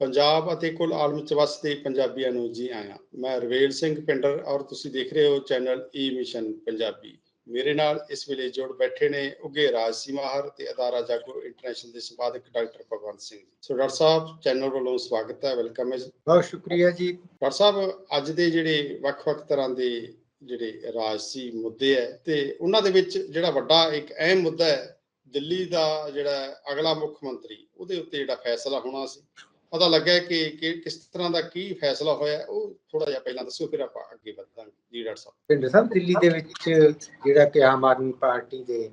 ਪੰਜਾਬ ਅਤੇ ਕੁੱਲ ਆਲਮ ਚ ਵਸਦੇ ਪੰਜਾਬੀਆਂ ਨੂੰ ਜੀ ਆਇਆਂ ਮੈਂ ਰਵੇਲ ਸਿੰਘ ਪਿੰਡਰ ਔਰ ਤੁਸੀਂ ਦੇਖ ਰਹੇ ਹੋ ਚੈਨਲ ਈ ਮਿਸ਼ਨ ਪੰਜਾਬੀ ਮੇਰੇ ਨਾਲ ਇਸ ਵੇਲੇ ਜੁੜ ਬੈਠੇ ਨੇ ਉਗੇ ਰਾਜਸੀ ਮਾਹਰ ਤੇ ਅਦਾਰਾ ਜਾਗੋ ਇੰਟਰਨੈਸ਼ਨਲ ਦੇ ਸੰਪਾਦਕ doctor Bhagwant Singh. So doctor ਸਾਹਿਬ ਚੈਨਲ ਵੱਲੋਂ ਸਵਾਗਤ ਹੈ ਵੈਲਕਮ ਹੈ। ਬਹੁਤ ਸ਼ੁਕਰੀਆ ਜੀ ਡਾਕਟਰ ਸਾਹਿਬ ਅੱਜ ਦੇ ਜਿਹੜੇ ਵੱਖ-ਵੱਖ ਤਰ੍ਹਾਂ ਦੇ ਜਿਹੜੇ ਰਾਜਸੀ ਮੁੱਦੇ ਹੈ ਤੇ ਉਹਨਾਂ ਦੇ ਵਿੱਚ ਜਿਹੜਾ ਵੱਡਾ ਇੱਕ ਅਹਿਮ ਮੁੱਦਾ ਹੈ ਦਿੱਲੀ ਦਾ ਜਿਹੜਾ ਅਗਲਾ ਮੁੱਖ ਮੰਤਰੀ ਉਹਦੇ ਉੱਤੇ ਜਿਹੜਾ ਫੈਸਲਾ ਹੋਣਾ ਸੀ ਪਤਾ ਲੱਗਾ ਕਿ ਕਿ ਕਿਸ ਤਰ੍ਹਾਂ ਦਾ ਕੀ ਫੈਸਲਾ ਹੋਇਆ, ਉਹ ਥੋੜਾ ਜਿਹਾ ਪਹਿਲਾਂ ਦੱਸਿਓ, ਫਿਰ ਆਪਾਂ ਅੱਗੇ ਵਧਾਂਗੇ। ਜੀ ਡਾਕਟਰ ਸਾਹਿਬ। ਪਿੰਡ ਸਾਹਿਬ, ਦਿੱਲੀ ਦੇ ਵਿੱਚ ਜਿਹੜਾ ਕਿ ਆਮ ਆਦਮੀ ਪਾਰਟੀ ਦੇ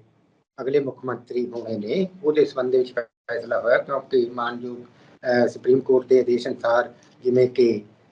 ਅਗਲੇ ਮੁੱਖ ਮੰਤਰੀ ਹੋਣੇ ਨੇ, ਉਹਦੇ ਸੰਬੰਧ ਵਿੱਚ ਫੈਸਲਾ ਹੋਇਆ ਕਿਉਂਕਿ ਮਾਨਯੋਗ ਸੁਪਰੀਮ ਕੋਰਟ ਦੇ ਆਦੇਸ਼ ਅਨੁਸਾਰ ਜਿਵੇਂ ਕਿ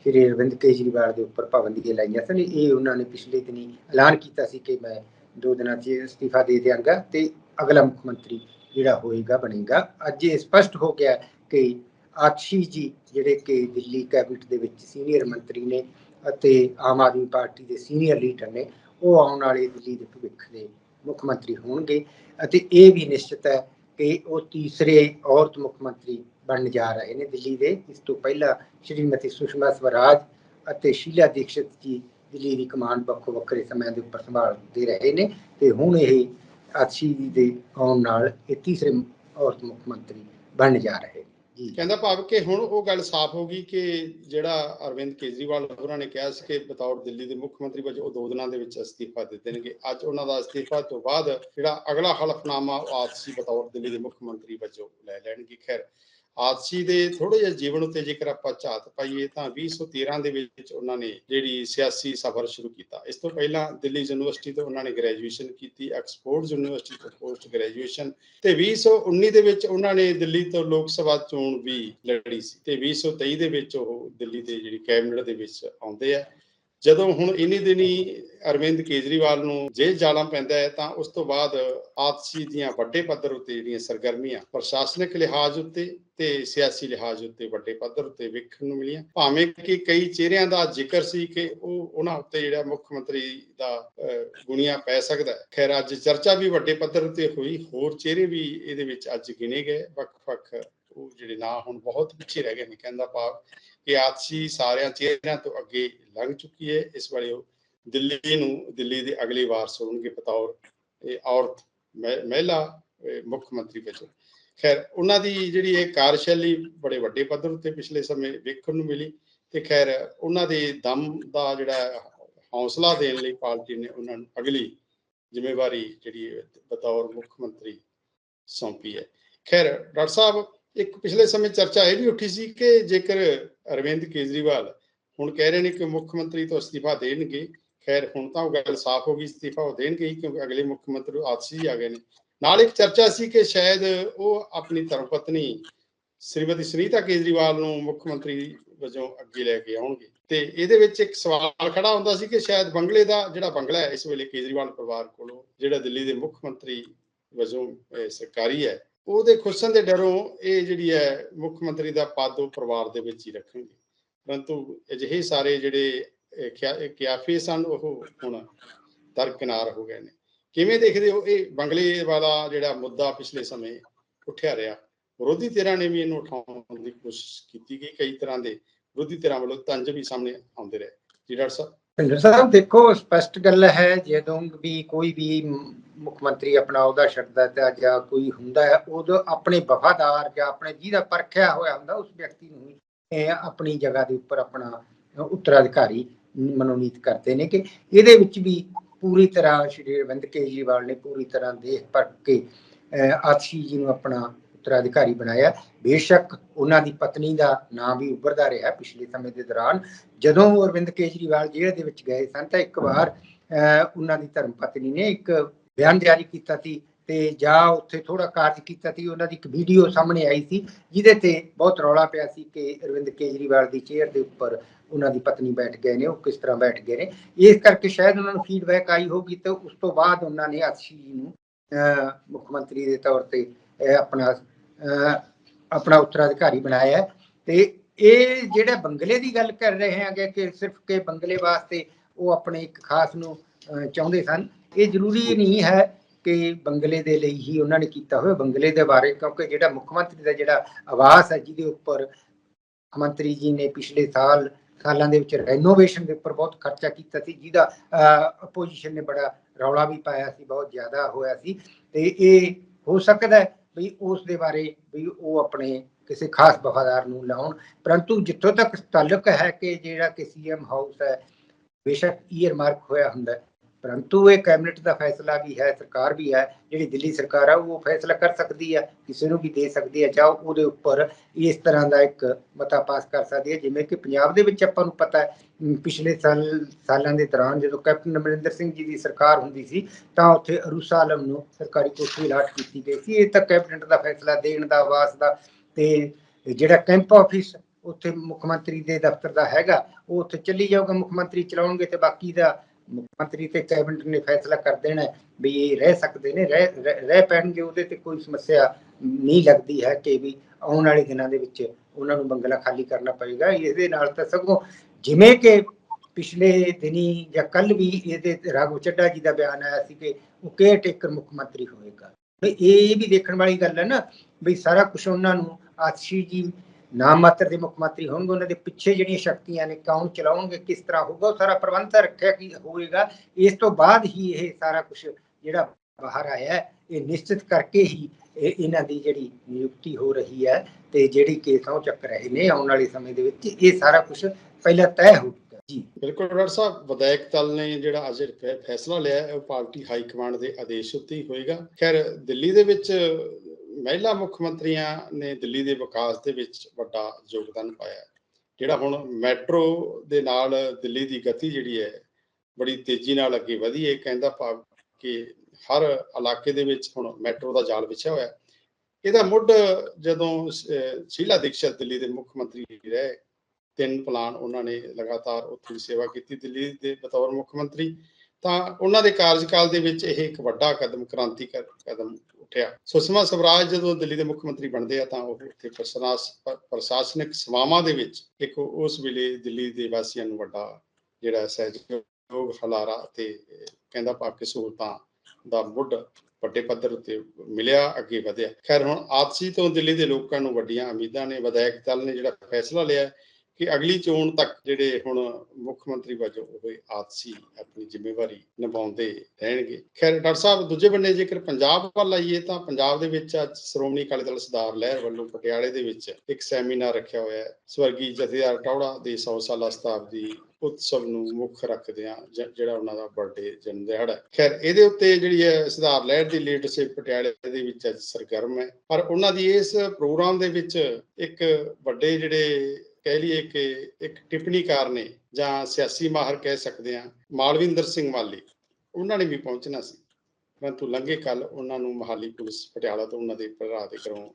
ਸ਼੍ਰੀ ਅਰਵਿੰਦ ਕੇਜਰੀਵਾਲ ਦੇ ਉੱਪਰ ਪਾਬੰਦੀਆਂ ਲਾਈਆਂ ਸਨ, ਇਹ ਉਹਨਾਂ ਨੇ ਪਿਛਲੇ ਦਿਨੀ ਐਲਾਨ ਕੀਤਾ ਸੀ ਕਿ ਮੈਂ ਦੋ ਦਿਨਾਂ 'ਚ ਅਸਤੀਫਾ ਦੇ ਦਿਆਂਗਾ ਤੇ ਅਗਲਾ ਮੁੱਖ ਮੰਤਰੀ ਜਿਹੜਾ ਹੋਏਗਾ, ਬਣੇਗਾ। ਅੱਜ ਇਹ ਸਪਸ਼ਟ ਹੋ ਗਿਆ ਕਿ ਆਕਸ਼ੀ ਜੀ, ਜਿਹੜੇ ਕਿ ਦਿੱਲੀ ਕੈਬਨਿਟ ਦੇ ਵਿੱਚ ਸੀਨੀਅਰ ਮੰਤਰੀ ਨੇ ਅਤੇ ਆਮ ਆਦਮੀ ਪਾਰਟੀ ਦੇ ਸੀਨੀਅਰ ਲੀਡਰ ਨੇ, ਉਹ ਆਉਣ ਵਾਲੇ ਦਿੱਲੀ ਦੇ ਭਵਿੱਖ ਦੇ ਮੁੱਖ ਮੰਤਰੀ ਹੋਣਗੇ ਅਤੇ ਇਹ ਵੀ ਨਿਸ਼ਚਿਤ ਹੈ ਕਿ ਉਹ ਤੀਸਰੇ ਔਰਤ ਮੁੱਖ ਮੰਤਰੀ ਬਣਨ ਜਾ ਰਹੇ ਨੇ ਦਿੱਲੀ ਦੇ। ਇਸ ਤੋਂ ਪਹਿਲਾਂ ਸ਼੍ਰੀਮਤੀ ਸੁਸ਼ਮਾ ਸਵਰਾਜ ਅਤੇ ਸ਼ੀਲਾ ਦੀਕਸ਼ਿਤ ਜੀ ਦਿੱਲੀ ਦੀ ਕਮਾਂਡ ਵੱਖੋ ਵੱਖਰੇ ਸਮਿਆਂ ਦੇ ਉੱਪਰ ਸੰਭਾਲਦੇ ਰਹੇ ਨੇ ਤੇ ਹੁਣ ਇਹ ਆਕਸ਼ੀ ਜੀ ਦੇ ਆਉਣ ਨਾਲ ਇਹ ਤੀਸਰੇ ਔਰਤ ਮੁੱਖ ਮੰਤਰੀ ਬਣਨ ਜਾ ਰਹੇ ਕਹਿੰਦਾ ਭਾਵ ਕਿ ਹੁਣ ਉਹ ਗੱਲ ਸਾਫ਼ ਹੋ ਗਈ ਕਿ ਜਿਹੜਾ ਅਰਵਿੰਦ ਕੇਜਰੀਵਾਲ ਹੋਰਾਂ ਨੇ ਕਿਹਾ ਸੀ ਕਿ ਬਤੌਰ ਦਿੱਲੀ ਦੇ ਮੁੱਖ ਮੰਤਰੀ ਵਜੋਂ ਉਹ ਦੋ ਦਿਨਾਂ ਦੇ ਵਿੱਚ ਅਸਤੀਫਾ ਦੇ ਦੇਣਗੇ। ਅੱਜ ਉਹਨਾਂ ਦਾ ਅਸਤੀਫਾ ਤੋਂ ਬਾਅਦ ਜਿਹੜਾ ਅਗਲਾ ਹਲਫਨਾਮਾ ਉਹ ਆਦਸੀ ਬਤੌਰ ਦਿੱਲੀ ਦੇ ਮੁੱਖ ਮੰਤਰੀ ਵਜੋਂ ਲੈ ਲੈਣਗੇ। ਖੈਰ ਆਦਸੀ ਦੇ ਥੋੜੇ ਜਿਹਾ ਜੀਵਨ ਉੱਤੇ ਜੇਕਰ ਆਪਾਂ ਝਾਤ ਪਾਈਏ ਤਾਂ 2013 ਦੇ ਵਿੱਚ ਉਹਨਾਂ ਨੇ ਜਿਹੜੀ ਸਿਆਸੀ ਸਫ਼ਰ ਸ਼ੁਰੂ ਕੀਤਾ। ਇਸ ਤੋਂ ਪਹਿਲਾਂ ਦਿੱਲੀ ਯੂਨੀਵਰਸਿਟੀ ਤੋਂ ਉਹਨਾਂ ਨੇ ਗ੍ਰੈਜੂਏਸ਼ਨ ਕੀਤੀ ਐਕਸਪੋਰਟ ਯੂਨੀਵਰਸਿਟੀ ਤੋਂ ਪੋਸਟ ਗ੍ਰੈਜੂਏਸ਼ਨ ਤੇ 2019 ਦੇ ਵਿੱਚ ਉਹਨਾਂ ਨੇ ਦਿੱਲੀ ਤੋਂ ਲੋਕ ਸਭਾ ਚੋਣ ਵੀ ਲੜੀ ਸੀ ਤੇ 2023 ਦੇ ਵਿੱਚ ਉਹ ਦਿੱਲੀ ਦੇ ਜਿਹੜੀ ਕੈਬਨਿਟ ਦੇ ਵਿੱਚ ਆਉਂਦੇ ਆ। ਜਦੋਂ ਹੁਣ ਇਨੀ ਦਿਨੀ ਅਰਵਿੰਦ ਕੇਜਰੀਵਾਲ ਨੂੰ ਜੇਲ੍ਹ ਜਾਣਾ ਪੈਂਦਾ ਹੈ ਤਾਂ ਉਸ ਤੋਂ ਬਾਅਦ ਆਤਸੀ ਦੀਆਂ ਵੱਡੇ ਪੱਧਰ ਉੱਤੇ ਜਿਹੜੀਆਂ ਸਰਗਰਮੀਆਂ ਪ੍ਰਸ਼ਾਸਨਿਕ ਲਿਹਾਜ਼ ਉੱਤੇ ਤੇ ਸਿਆਸੀ ਲਿਹਾਜ਼ ਉੱਤੇ ਵੱਡੇ ਪੱਧਰ ਉੱਤੇ ਵੇਖਣ ਨੂੰ ਮਿਲੀਆਂ। ਭਾਵੇਂ ਕਿ ਕਈ ਚਿਹਰਿਆਂ ਦਾ ਜ਼ਿਕਰ ਸੀ ਕਿ ਉਹ ਉਹਨਾਂ ਉੱਤੇ ਜਿਹੜਾ ਮੁੱਖ ਮੰਤਰੀ ਦਾ ਅਹ, ਗੁਣੀਆਂ ਪੈ ਸਕਦਾ ਹੈ। ਖੈਰ ਅੱਜ ਚਰਚਾ ਵੀ ਵੱਡੇ ਪੱਧਰ ਉੱਤੇ ਹੋਈ ਹੋਰ ਚਿਹਰੇ ਵੀ ਇਹਦੇ ਵਿੱਚ ਅੱਜ ਗਿਣੇ ਗਏ ਵੱਖ-ਵੱਖ ਉਹ ਜਿਹੜੇ ਨਾ ਹੁਣ ਬਹੁਤ ਪਿੱਛੇ ਰਹਿ ਗਏ ਨੇ, ਕਹਿੰਦਾ ਭਾਵ ਕਿ ਆਤਸੀ ਸਾਰਿਆਂ ਚਿਹਰਿਆਂ ਤੋਂ ਅੱਗੇ ਲੰਘ ਚੁੱਕੀ ਹੈ, ਇਸ ਵੇਲੇ ਉਹ ਦਿੱਲੀ ਨੂੰ, ਦਿੱਲੀ ਦੇ ਅਗਲੇ ਵਾਰਸ ਹੋਣਗੇ ਬਤੌਰ ਇਹ ਔਰਤ ਮਹਿਲਾ ਮੁੱਖ ਮੰਤਰੀ ਵਜੋਂ। ਖੈਰ, ਉਹਨਾਂ ਦੀ ਜਿਹੜੀ ਇਹ ਕਾਰਜਸ਼ੈਲੀ ਬੜੇ ਵੱਡੇ ਪੱਧਰ ਉੱਤੇ ਪਿਛਲੇ ਸਮੇਂ ਵੇਖਣ ਨੂੰ ਮਿਲੀ ਤੇ ਖੈਰ ਉਹਨਾਂ ਦੇ ਦਮ ਦਾ ਜਿਹੜਾ ਹੌਸਲਾ ਦੇਣ ਲਈ ਪਾਰਟੀ ਨੇ ਉਹਨਾਂ ਨੂੰ ਅਗਲੀ ਜ਼ਿੰਮੇਵਾਰੀ ਜਿਹੜੀ ਬਤੌਰ ਮੁੱਖ ਮੰਤਰੀ ਸੌਂਪੀ ਹੈ। ਖੈਰ, ਡਾਕਟਰ ਸਾਹਿਬ ਇੱਕ ਪਿਛਲੇ ਸਮੇਂ ਚਰਚਾ ਇਹ ਵੀ ਉੱਠੀ ਸੀ ਕਿ ਜੇਕਰ ਅਰਵਿੰਦ ਕੇਜਰੀਵਾਲ ਹੁਣ ਕਹਿ ਰਹੇ ਨੇ ਕਿ ਮੁੱਖ ਮੰਤਰੀ ਤੋਂ ਅਸਤੀਫਾ ਦੇਣਗੇ, ਖੈਰ ਹੁਣ ਤਾਂ ਉਹ ਗੱਲ ਸਾਫ਼ ਹੋ ਗਈ, ਅਸਤੀਫਾ ਉਹ ਦੇਣਗੇ ਹੀ ਕਿਉਂਕਿ ਅਗਲੇ ਮੁੱਖ ਮੰਤਰੀ ਆਦਸੀ ਆ ਗਏ ਨੇ। ਨਾਲ ਇੱਕ ਚਰਚਾ ਸੀ ਕਿ ਸ਼ਾਇਦ ਉਹ ਆਪਣੀ ਧਰਮ ਪਤਨੀ ਸ੍ਰੀਮਤੀ ਸੁਨੀਤਾ ਕੇਜਰੀਵਾਲ ਨੂੰ ਮੁੱਖ ਮੰਤਰੀ ਵਜੋਂ ਅੱਗੇ ਲੈ ਕੇ ਆਉਣਗੇ। ਤੇ ਇਹਦੇ ਵਿੱਚ ਇੱਕ ਸਵਾਲ ਖੜਾ ਹੁੰਦਾ ਸੀ ਕਿ ਸ਼ਾਇਦ ਬੰਗਲੇ ਦਾ ਜਿਹੜਾ ਬੰਗਲਾ ਹੈ, ਇਸ ਵੇਲੇ ਕੇਜਰੀਵਾਲ ਪਰਿਵਾਰ ਕੋਲੋਂ ਜਿਹੜਾ ਦਿੱਲੀ ਦੇ ਮੁੱਖ ਮੰਤਰੀ ਵਜੋਂ ਸਰਕਾਰੀ ਹੈ ਉਹਦੇ ਖੁੱਸਣ ਦੇ ਡਰੋਂ ਇਹ ਜਿਹੜੀ ਹੈ ਮੁੱਖ ਮੰਤਰੀ ਦਾ ਪਦ ਉਹ ਪਰਿਵਾਰ ਦੇ ਵਿੱਚ ਹੀ ਰੱਖਣਗੇ। ਪਰੰਤੂ ਅਜਿਹੇ ਸਾਰੇ ਜਿਹੜੇ ਕਿਆਫੇ ਸਨ, ਉਹ ਹੁਣ ਦਰਕਿਨਾਰ ਹੋ ਗਏ ਨੇ। ਕਿਵੇਂ ਦੇਖਦੇ ਹੋ ਇਹ ਬੰਗਲੇ ਵਾਲਾ ਜਿਹੜਾ ਮੁੱਦਾ ਪਿਛਲੇ ਸਮੇਂ ਉੱਠਿਆ ਰਿਹਾ? ਵਿਰੋਧੀ ਧਿਰਾਂ ਨੇ ਵੀ ਇਹਨੂੰ ਉਠਾਉਣ ਦੀ ਕੋਸ਼ਿਸ਼ ਕੀਤੀ ਗਈ। ਕਈ ਤਰ੍ਹਾਂ ਦੇ ਵਿਰੋਧੀ ਧਿਰਾਂ ਵੱਲੋਂ ਤੰਜ ਵੀ ਸਾਹਮਣੇ ਆਉਂਦੇ ਰਹੇ। ਜੀ ਡਾਕਟਰ ਸਾਹਿਬ। ਭਿੰਦਰ ਸਾਹਿਬ, ਦੇਖੋ, ਸਪਸ਼ਟ ਗੱਲ ਹੈ, ਜਦੋਂ ਵੀ ਕੋਈ ਵੀ ਮੁੱਖ ਮੰਤਰੀ ਆਪਣਾ ਉਹਦਾ ਛੱਡਦਾ ਹੈ ਜਾਂ ਕੋਈ ਹੁੰਦਾ ਹੈ ਉਦੋਂ ਆਪਣੇ ਵਫਾਦਾਰ ਜਾਂ ਆਪਣੇ ਜਿਹਦਾ ਪਰਖਿਆ ਹੋਇਆ ਹੁੰਦਾ ਉਸ ਵਿਅਕਤੀ ਨੂੰ ਆਪਣੀ ਜਗ੍ਹਾ ਦੇ ਉੱਪਰ ਆਪਣਾ ਉੱਤਰਾਧਿਕਾਰੀ ਮਨੋਨੀਤ ਕਰਦੇ ਨੇ ਕਿ ਇਹਦੇ ਵਿੱਚ ਵੀ ਪੂਰੀ ਤਰ੍ਹਾਂ ਸ਼੍ਰੀ ਅਰਵਿੰਦ ਕੇਜਰੀਵਾਲ ਨੇ ਪੂਰੀ ਤਰ੍ਹਾਂ ਦੇਖ ਪਰਖ ਕੇ ਆਸ਼ੀ ਜੀ ਨੂੰ ਆਪਣਾ ਉੱਤਰਾਧਿਕਾਰੀ ਬਣਾਇਆ। ਬੇਸ਼ੱਕ ਉਹਨਾਂ ਦੀ ਪਤਨੀ ਦਾ ਨਾਮ ਵੀ ਉੱਭਰਦਾ ਰਿਹਾ ਪਿਛਲੇ ਸਮੇਂ ਦੇ ਦੌਰਾਨ। ਜਦੋਂ ਅਰਵਿੰਦ ਕੇਜਰੀਵਾਲ ਜੇਲ੍ਹ ਦੇ ਵਿੱਚ ਗਏ ਸਨ ਤਾਂ ਇੱਕ ਵਾਰ ਅਹ, ਉਹਨਾਂ ਦੀ ਧਰਮ ਪਤਨੀ ਨੇ ਇੱਕ ਬਿਆਨ ਜਾਰੀ ਕੀਤਾ ਸੀ ਤੇ ਜਾਂ ਉੱਥੇ ਥੋੜਾ ਕਾਰਜ ਕੀਤਾ ਸੀ ਉਹਨਾਂ ਦੀ ਇੱਕ ਵੀਡੀਓ ਸਾਹਮਣੇ ਆਈ ਸੀ ਜਿਹਦੇ ਤੇ ਬਹੁਤ ਰੌਲਾ ਪਿਆ ਸੀ ਕਿ ਅਰਵਿੰਦ ਕੇਜਰੀਵਾਲ ਦੀ ਚੇਅਰ ਦੇ ਉੱਪਰ ਉਹਨਾਂ ਦੀ ਪਤਨੀ ਬੈਠ ਗਏ ਨੇ ਉਹ ਕਿਸ ਤਰ੍ਹਾਂ ਬੈਠ ਗਏ ਨੇ। ਇਸ ਕਰਕੇ ਸ਼ਾਇਦ ਉਹਨਾਂ ਨੂੰ ਫੀਡਬੈਕ ਆਈ ਹੋਗੀ ਤੇ ਉਸ ਤੋਂ ਬਾਅਦ ਉਹਨਾਂ ਨੇ ਆਸ਼ੀ ਜੀ ਨੂੰ ਅਹ, ਮੁੱਖ ਮੰਤਰੀ ਦੇ ਤੌਰ ਤੇ ਆਪਣਾ ਆਪਣਾ ਉੱਤਰਾਧਿਕਾਰੀ ਬਣਾਇਆ ਤੇ ਇਹ ਜਿਹੜੇ ਬੰਗਲੇ ਦੀ ਗੱਲ ਕਰ ਰਹੇ ਹੈਗੇ ਕਿ ਸਿਰਫ ਕਿ ਬੰਗਲੇ ਵਾਸਤੇ ਉਹ ਆਪਣੇ ਇੱਕ ਖਾਸ ਨੂੰ ਅਹ, ਚਾਹੁੰਦੇ ਸਨ ਇਹ ਜ਼ਰੂਰੀ ਨਹੀਂ ਹੈ ਕਿ ਬੰਗਲੇ ਦੇ ਲਈ ਹੀ ਉਹਨਾਂ ਨੇ ਕੀਤਾ ਹੋਇਆ ਬੰਗਲੇ ਦੇ ਬਾਰੇ, ਕਿਉਂਕਿ ਜਿਹੜਾ ਮੁੱਖ ਮੰਤਰੀ ਦਾ ਜਿਹੜਾ ਆਵਾਸ ਹੈ, ਜਿਹਦੇ ਉੱਪਰ ਮੰਤਰੀ ਜੀ ਨੇ ਪਿਛਲੇ ਸਾਲ, ਸਾਲਾਂ ਦੇ ਵਿੱਚ ਰੈਨੋਵੇਸ਼ਨ ਦੇ ਉੱਪਰ ਬਹੁਤ ਖਰਚਾ ਕੀਤਾ ਸੀ, ਜਿਹਦਾ ਆਪੋਜੀਸ਼ਨ ਨੇ ਬੜਾ ਰੌਲਾ ਵੀ ਪਾਇਆ ਸੀ, ਬਹੁਤ ਜ਼ਿਆਦਾ ਹੋਇਆ ਸੀ, ਤੇ ਇਹ ਹੋ ਸਕਦਾ ਹੈ ਵੀ ਉਸ ਦੇ ਬਾਰੇ ਵੀ ਉਹ ਆਪਣੇ ਕਿਸੇ ਖਾਸ ਵਫਾਦਾਰ ਨੂੰ ਲਾਉਣ, ਪਰੰਤੂ ਜਿੱਥੋਂ ਤੱਕ ਤਾਲੁਕ ਹੈ ਕਿ ਜਿਹੜਾ ਕਿ ਸੀਐਮ ਹਾਊਸ ਹੈ, ਬੇਸ਼ੱਕ ਈਅਰ ਮਾਰਕ ਹੋਇਆ ਹੁੰਦਾ ਪਰੰਤੂ ਇਹ ਕੈਬਨਿਟ ਦਾ ਫੈਸਲਾ ਵੀ ਹੈ, ਸਰਕਾਰ ਵੀ ਹੈ, ਜਿਹੜੀ ਦਿੱਲੀ ਸਰਕਾਰ ਆ, ਉਹ ਫੈਸਲਾ ਕਰ ਸਕਦੀ ਹੈ ਕਿਸੇ ਨੂੰ ਵੀ ਦੇ ਸਕਦੀ ਹੈ ਜਾਂ ਉਹਦੇ ਉੱਪਰ ਇਸ ਤਰ੍ਹਾਂ ਦਾ ਇੱਕ ਮਤਾ ਪਾਸ ਕਰ ਸਕਦੀ ਹੈ ਜਿਵੇਂ ਕਿ ਪੰਜਾਬ ਦੇ ਵਿੱਚ ਆਪਾਂ ਨੂੰ ਪਤਾ ਹੈ ਪਿਛਲੇ ਸਾਲ, ਸਾਲਾਂ ਦੇ ਦੌਰਾਨ ਜਦੋਂ ਕੈਪਟਨ ਅਮਰਿੰਦਰ ਸਿੰਘ ਜੀ ਦੀ ਸਰਕਾਰ ਹੁੰਦੀ ਸੀ, ਤਾਂ ਉੱਥੇ ਅਰੂਸਾ ਆਲਮ ਨੂੰ ਸਰਕਾਰੀ ਕੋਠੀ ਅਲਾਟ ਕੀਤੀ ਗਈ ਸੀ, ਇਹ ਤਾਂ ਕੈਬਨਿਟ ਦਾ ਫੈਸਲਾ ਦੇਣ ਦਾ ਆਵਾਸ ਦਾ, ਤੇ ਜਿਹੜਾ ਕੈਂਪ ਆਫਿਸ ਉੱਥੇ ਮੁੱਖ ਮੰਤਰੀ ਦੇ ਦਫ਼ਤਰ ਦਾ ਹੈਗਾ, ਉਹ ਉੱਥੇ ਚੱਲੀ ਜਾਊਗਾ, ਮੁੱਖ ਮੰਤਰੀ ਚਲਾਉਣਗੇ ਤੇ ਬਾਕੀ ਦਾ ਮੁੱਖ ਮੰਤਰੀ ਤੇ ਕੈਬਨਿਟ ਨੇ ਫੈਸਲਾ ਕਰ ਦੇਣਾ ਵੀ ਇਹ ਰਹਿ ਸਕਦੇ ਨੇ, ਰਹਿ ਰਹਿ ਪੈਣਗੇ, ਉਹਦੇ ਤੇ ਕੋਈ ਸਮੱਸਿਆ ਨਹੀਂ ਲੱਗਦੀ ਹੈ ਕਿ ਵੀ ਆਉਣ ਵਾਲੇ ਦਿਨਾਂ ਦੇ ਵਿੱਚ ਉਹਨਾਂ ਨੂੰ ਬੰਗਲਾ ਖਾਲੀ ਕਰਨਾ ਪਏਗਾ। ਇਹਦੇ ਨਾਲ ਤਾਂ ਸਗੋਂ ਜਿਵੇਂ ਕਿ ਪਿਛਲੇ ਦਿਨੀ ਜਾਂ ਕੱਲ ਵੀ ਇਹਦੇ ਰਾਘਵ ਚੱਡਾ ਜੀ ਦਾ ਬਿਆਨ ਆਇਆ ਸੀ ਕਿ ਉਹ ਕੇਅਰ ਟੇਕਰ ਮੁੱਖ ਮੰਤਰੀ ਹੋਏਗਾ। ਇਹ ਵੀ ਦੇਖਣ ਵਾਲੀ ਗੱਲ ਹੈ ਨਾ, ਵੀ ਸਾਰਾ ਕੁਝ ਉਹਨਾਂ ਨੂੰ ਆਤਸ਼ੀ ਜੀ ਨਾਮ ਮਾਤਰ ਦੇ ਮੁੱਖ ਮੰਤਰੀ ਹੋਣਗੇ ਉਹਨਾਂ ਦੇ ਪਿੱਛੇ ਜਿਹੜੀਆਂ ਸ਼ਕਤੀਆਂ ਨੇ ਕੌਣ ਚਲਾਉਣਗੇ ਕਿਸ ਤਰ੍ਹਾਂ ਹੋਊਗਾ ਉਹ ਸਾਰਾ ਪ੍ਰਬੰਧ ਰੱਖਿਆ ਕੀ ਹੋਏਗਾ। ਇਸ ਤੋਂ ਬਾਅਦ ਹੀ ਇਹ ਸਾਰਾ ਕੁਝ ਜਿਹੜਾ ਬਾਹਰ ਆਇਆ ਇਹ ਨਿਸ਼ਚਿਤ ਕਰਕੇ ਹੀ ਇਹਨਾਂ ਦੀ ਜਿਹੜੀ ਨਿਯੁਕਤੀ ਹੋ ਰਹੀ ਹੈ ਤੇ ਜਿਹੜੀ ਕੇਸ ਉਹ ਚੱਕ ਰਹੇ ਨੇ ਆਉਣ ਵਾਲੇ ਸਮੇਂ ਦੇ ਵਿੱਚ ਇਹ ਸਾਰਾ ਕੁਝ ਪਹਿਲਾਂ ਤੈਅ ਹੋ ਚੁੱਕਾ ਜੀ। ਬਿਲਕੁਲ ਡਾਕਟਰ ਸਾਹਿਬ ਵਿਧਾਇਕ ਦਲ ਨੇ ਜਿਹੜਾ ਅੱਜ ਫੈਸਲਾ ਲਿਆ ਹੈ, ਉਹ ਪਾਰਟੀ ਹਾਈ ਕਮਾਂਡ ਦੇ ਆਦੇਸ਼ ਉੱਤੇ ਹੀ ਹੋਏਗਾ। ਖੈਰ ਦਿੱਲੀ ਦੇ ਵਿੱਚ ਮਹਿਲਾ ਮੁੱਖ ਮੰਤਰੀਆਂ ਨੇ ਦਿੱਲੀ ਦੇ ਵਿਕਾਸ ਦੇ ਵਿੱਚ ਵੱਡਾ ਯੋਗਦਾਨ ਪਾਇਆ ਜਿਹੜਾ ਹੁਣ ਮੈਟਰੋ ਦੇ ਨਾਲ ਦਿੱਲੀ ਦੀ ਗਤੀ ਜਿਹੜੀ ਹੈ, ਬੜੀ ਤੇਜ਼ੀ ਨਾਲ ਅੱਗੇ ਵਧੀ ਹੈ ਕਹਿੰਦਾ ਭਾਵ ਕਿ ਹਰ ਇਲਾਕੇ ਦੇ ਵਿੱਚ ਹੁਣ ਮੈਟਰੋ ਦਾ ਜਾਲ ਵਿਛਿਆ ਹੋਇਆ ਇਹਦਾ ਮੁੱਢ ਜਦੋਂ ਸ਼ੀਲਾ ਦੀਕਸ਼ਤ ਦਿੱਲੀ ਦੇ ਮੁੱਖ ਮੰਤਰੀ ਰਹੇ, ਤਿੰਨ ਪਲਾਨ ਉਹਨਾਂ ਨੇ ਲਗਾਤਾਰ ਉੱਥੇ ਦੀ ਸੇਵਾ ਕੀਤੀ ਦਿੱਲੀ ਦੇ ਬਤੌਰ ਮੁੱਖ ਮੰਤਰੀ, ਤਾਂ ਉਹਨਾਂ ਦੇ ਕਾਰਜਕਾਲ ਦੇ ਵਿੱਚ ਇਹ ਇੱਕ ਵੱਡਾ ਕਦਮ ਕ੍ਰਾਂਤੀਕਾਰ ਕਦਮ ਉੱਠਿਆ। ਸੁਸ਼ਮਾ ਸਵਰਾਜ ਜਦੋਂ ਦਿੱਲੀ ਦੇ ਮੁੱਖ ਮੰਤਰੀ ਬਣਦੇ ਆ ਤਾਂ ਉਹ ਉੱਥੇ ਪ੍ਰਸ਼ਾਸਨਿਕ ਸੇਵਾਵਾਂ ਦੇ ਵਿੱਚ ਇੱਕ ਉਸ ਵੇਲੇ ਦਿੱਲੀ ਦੇ ਵਾਸੀਆਂ ਨੂੰ ਵੱਡਾ ਜਿਹੜਾ ਸਹਿਯੋਗ ਹਲਾਰਾ ਤੇ ਕਹਿੰਦਾ ਭਾਵ ਕਿ ਸਹੂਲਤਾਂ ਦਾ ਮੁੱਢ ਵੱਡੇ ਪੱਧਰ ਉੱਤੇ ਮਿਲਿਆ, ਅੱਗੇ ਵਧਿਆ। ਖੈਰ ਹੁਣ ਆਪਸੀ ਤੋਂ ਦਿੱਲੀ ਦੇ ਲੋਕਾਂ ਨੂੰ ਵੱਡੀਆਂ ਉਮੀਦਾਂ ਨੇ, ਵਿਧਾਇਕ ਦਲ ਨੇ ਜਿਹੜਾ ਫੈਸਲਾ ਲਿਆ ਕਿ ਅਗਲੀ ਚੋਣ ਤੱਕ ਜਿਹੜੇ ਹੁਣ ਮੁੱਖ ਮੰਤਰੀ ਵਜੋਂ ਉਹ ਆਪਸੀ ਆਪਣੀ ਜ਼ਿੰਮੇਵਾਰੀ ਨਿਭਾਉਂਦੇ ਰਹਿਣਗੇ। ਖੈਰ, ਡਾਕਟਰ ਸਾਹਿਬ, ਦੂਜੇ ਬੰਨੇ ਜੇਕਰ ਪੰਜਾਬ ਵੱਲ ਆਈਏ ਤਾਂ ਪੰਜਾਬ ਦੇ ਵਿੱਚ ਅੱਜ ਸ਼੍ਰੋਮਣੀ ਅਕਾਲੀ ਦਲ ਸੁਧਾਰ ਲਹਿਰ ਵੱਲੋਂ ਪਟਿਆਲੇ ਦੇ ਵਿੱਚ ਇੱਕ ਸੈਮੀਨਾਰ ਰੱਖਿਆ ਹੋਇਆ ਹੈ। ਸਵਰਗੀ ਜਥੇਦਾਰ ਟੌੜਾ ਦੇ 100 ਸਾਲਾ ਸ਼ਤਾਬਦੀ ਉਤਸਵ ਨੂੰ ਮੁੱਖ ਰੱਖਦਿਆਂ ਜਿਹੜਾ ਉਹਨਾਂ ਦਾ ਬਰਥਡੇ ਜਨਮ ਦਿਹਾੜਾ ਹੈ। ਖੈਰ, ਇਹਦੇ ਉੱਤੇ ਜਿਹੜੀ ਹੈ ਸੁਧਾਰ ਲਹਿਰ ਦੀ ਲੀਡਰਸ਼ਿਪ ਪਟਿਆਲੇ ਦੇ ਵਿੱਚ ਅੱਜ ਸਰਗਰਮ ਹੈ। ਪਰ ਉਹਨਾਂ ਦੀ ਇਸ ਪ੍ਰੋਗਰਾਮ ਦੇ ਵਿੱਚ ਇੱਕ ਵੱਡੇ ਜਿਹੜੇ ਕਹਿ ਲਈਏ ਕਿ ਇੱਕ ਟਿੱਪਣੀਕਾਰ ਨੇ ਜਾਂ ਸਿਆਸੀ ਮਾਹਰ ਕਹਿ ਸਕਦੇ ਆ ਮਾਲਵਿੰਦਰ ਸਿੰਘ ਮਾਲੀ। ਉਹਨਾਂ ਨੇ ਵੀ ਪਹੁੰਚਣਾ ਸੀ। ਪਰੰਤੂ ਲੰਘੇ ਕੱਲ ਉਹਨਾਂ ਨੂੰ ਮਹਾਲੀ ਪੁਲਿਸ ਪਟਿਆਲਾ ਤੋਂ ਉਹਨਾਂ ਦੇ ਭਰਾ ਦੇ ਘਰੋਂ